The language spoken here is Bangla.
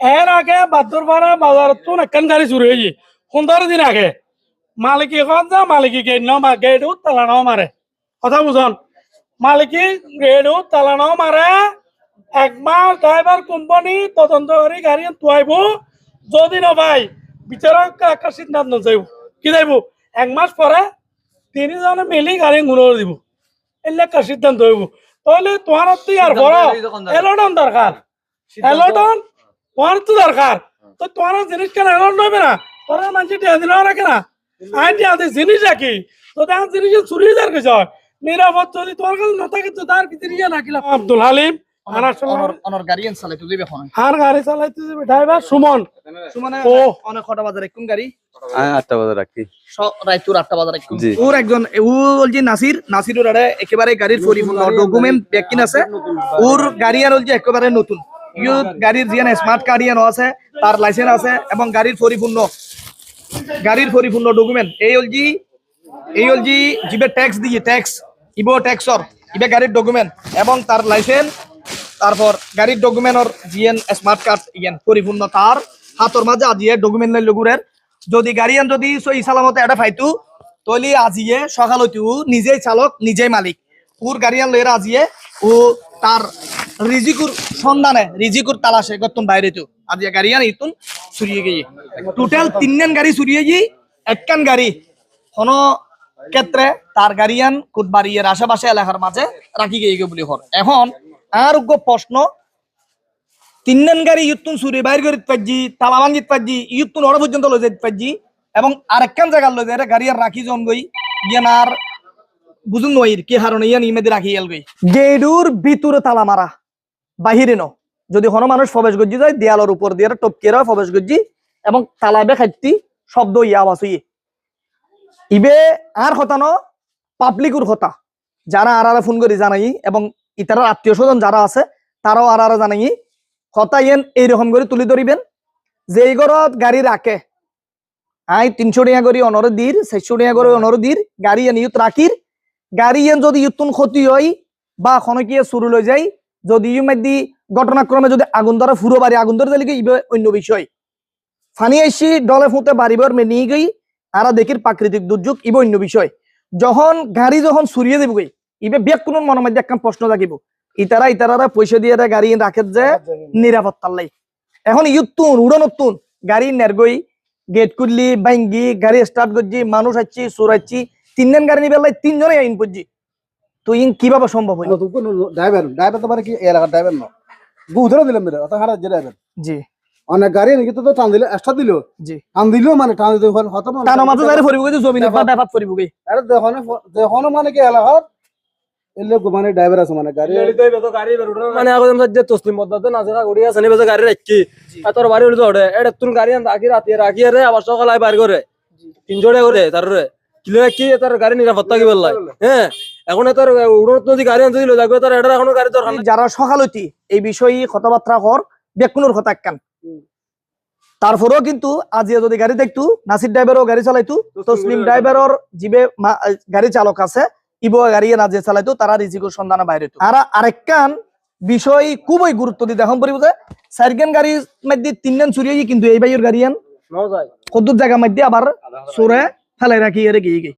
এর আগে বাদুরপাড়া বাজারত তো একখান গাড়ি চুরি হয়েছে পনেরো দিন আগে মালিকি এখন যা মালিকি গেট ন গেট তালা ন মারে কথা বুঝন মালিকি গেট তালা মারে এক ড্রাইভার কোম্পানি তদন্ত করে গাড়ি তুয়াইব যদি ন ভাই বিচারক একটা সিদ্ধান্ত যাইব কি যাইব এক মাস পরে তিনজনে মিলি গাড়ি ঘুরে দিব এলে একটা সিদ্ধান্ত হইব তাহলে তোমার তুই আর বড় এলোডন দরকার এলোডন তোমার তো দরকার। তো তোমার জিনিস কেন এলোড নইবে না তোরা মানুষ টিয়া রাখে না। আই টিয়া দিয়ে জিনিস রাখি। তো তার জিনিস চুরি যার কিছু হয়। নিরাপদ যদি তোমার কাছে না থাকে তো তার কি জিনিস রাখিলাম আব্দুল হালিম আর আসলে অনর গাড়ি এন চালাইতে দিবে এখন? আর গাড়ি চালাইতে ড্রাইভার সুমন। সুমানে ও। অনেক কটা বাজারে কোন গাড়ি? আটটা বাজে রাখি। স- রাইতুর আটটা বাজারে কোন জি। ওর একজন ও বলছি নাসির নাসিরের আরে একেবারে গাড়ির পরিপূর্ণ ডকুমেন্ট আছে। ওর গাড়ি আর বলছে একেবারে নতুন। ইউ গাড়ির জিয়ান স্মার্ট কার্ড আছে, তার লাইসেন্স আছে এবং গাড়ির পরিপূর্ণ গাড়ির পরিপূর্ণ ডকুমেন্ট এই হলজি এই হলজি জিবে ট্যাক্স দিয়ে ট্যাক্স ইবো ট্যাক্সর ইবে গাড়ির ডকুমেন্ট এবং তার লাইসেন্স তারপর গাড়ির ডকুমেন্টর জিএন স্মার্ট কার্ড ইয়ান, পরিপূর্ণ তার হাতর মাঝে আজিয়ে ডকুমেন্ট নাই লগুরের যদি গাড়িয়ান যদি সই সালামতে এটা ফাইতু তলি আজিয়ে সকাল ও নিজেই চালক, নিজেই মালিক। ওর গাড়িয়ান লইরা আজিয়ে ও তার রিজিকুর সন্ধানে, রিজিকুর তালাশে গতন বাইরে তো আজিয়ে গাড়িয়ান ইতুন চুরিয়ে গিয়ে। টোটাল তিনজন গাড়ি চুরিয়ে গিয়ে একখান গাড়ি কোন ক্ষেত্রে তার গাড়িয়ান কুটবাড়িয়ের আশেপাশে এলাকার মাঝে রাখি গিয়ে বলি হর এখন আর প্রশ্ন, তিনজন গাড়ি ইউতুন সুরে বাইর করে পাচ্ছি তালাবান জিত পাচ্ছি ইউতুন ওরা পর্যন্ত লই যেতে পাচ্ছি এবং আরেকখান জায়গা লই যায় আর রাখি জন গই, ইয়ান আর বুঝুন নইর কি হারণে ইয়ান ইমেদে রাখি এল গই। গেডুর ভিতরে তালা মারা। বাহিরে ন যদি কোনো মানুষ প্রবেশ করছি যায়, দেয়ালের উপর দিয়ে টপকে রয় প্রবেশ করছি এবং তালাবে খাইতি শব্দ ইয়া আওয়াজ ইবে আর কথা ন পাবলিকুর কথা যারা আর ফোন করে জানাই এবং ইতারার আত্মীয় স্বজন যারা আছে, তারাও আর আর জানাই। কথা ইয়েন এইরকম করে তুলি ধরিবেন। যে এই ঘরত গাড়ি রাখে, আই তিনশো টাকা করে অনর দির, চারশো টাকা করে অনর দির, গাড়ি এন ইউত রাখির। গাড়ি এন যদি ইউতুন ক্ষতি হয় বা খনকিয়ে চুরি লই যায় যদি ইউ মাদি ঘটনাক্রমে যদি আগুন ধরে ফুরো বাড়ি আগুন ধরে দিলে ইবে অন্য বিষয়। ফানি আইসি ডলে ফুঁতে বাড়িবার মে নিয়ে গই আর দেখির প্রাকৃতিক দুর্যোগ ইবে অন্য বিষয়। যখন গাড়ি যখন সুরিয়ে দেব গই ইবে বেগ কোন মনের মধ্যে একটা প্রশ্ন থাকিব ইতারা ইতারা পয়সা দিয়ে গাড়ি রাখে যে নিরাপত্তার লাই এখন ইউতুন উড়নতুন গাড়ি নেরগই গেট খুললি বাইঙ্গি গাড়ি স্টার্ট করছি মানুষ আসছি সুরাচ্ছি তিনজন গাড়ি নিবে তিনজনে আইন পড়ছি তো ইন কীভাবে সম্ভব হয় নতুন কোন ড্রাইভার ড্রাইভার তো মানে কি এলাকার ড্রাইভার না। বুঝলো দিলাম মেরে অত হারা যে ড্রাইভার। জি। অনেক গাড়ি নাকি তো টান দিলে এক্সট্রা দিল। জি। টান দিলেও মানে টান দিতে হতো না তার মাঝে ফরিব গই ব্যাপার ফরিব গই আরে দেখো দেখো মানে কি এলাকার এলে মানে ড্রাইভার আছে মানে গাড়ি। মানে আগত যে তসলিম মদ্দাতে নাজরা গড়ি আছে নি বেজে গাড়ি রাখি। আর তোর বাড়ি উড়ে ওড়ে এটা তুন গাড়ি আন রাখি রাতি রাখি রে আবার সকালে বার করে। তিনজনে করে তার রে। কিলো কি তার গাড়ি নিরাপত্তা কি বললাই? হ্যাঁ? এখন তোর উড়ত নদী গাড়ি আনতে দিল যাবে তোর এটা এখনও গাড়ি দরকার যারা সকালতি এই বিষয়ে কথাবার্তা কর বেকুনোর কথা একখান। তারপরেও কিন্তু আজিয়া যদি গাড়ি দেখতু নাসির ড্রাইভারও গাড়ি চালাইতু তসলিম ড্রাইভারর জিবে গাড়ি চালক আছে ইবো গাড়ি নাজিয়ে চালাইতু তারা রিজিকুর সন্ধানে বাইরে আর আরেকখান বিষয় খুবই গুরুত্ব দিতে এখন পরিব যে চারখান গাড়ির মধ্যে তিন তিনজন চুরিয়ে কিন্তু এই বাইয়ের গাড়ি আন। কদ্দুর জায়গা মধ্যে আবার চোরে ফেলাই রাখি এর গিয়ে।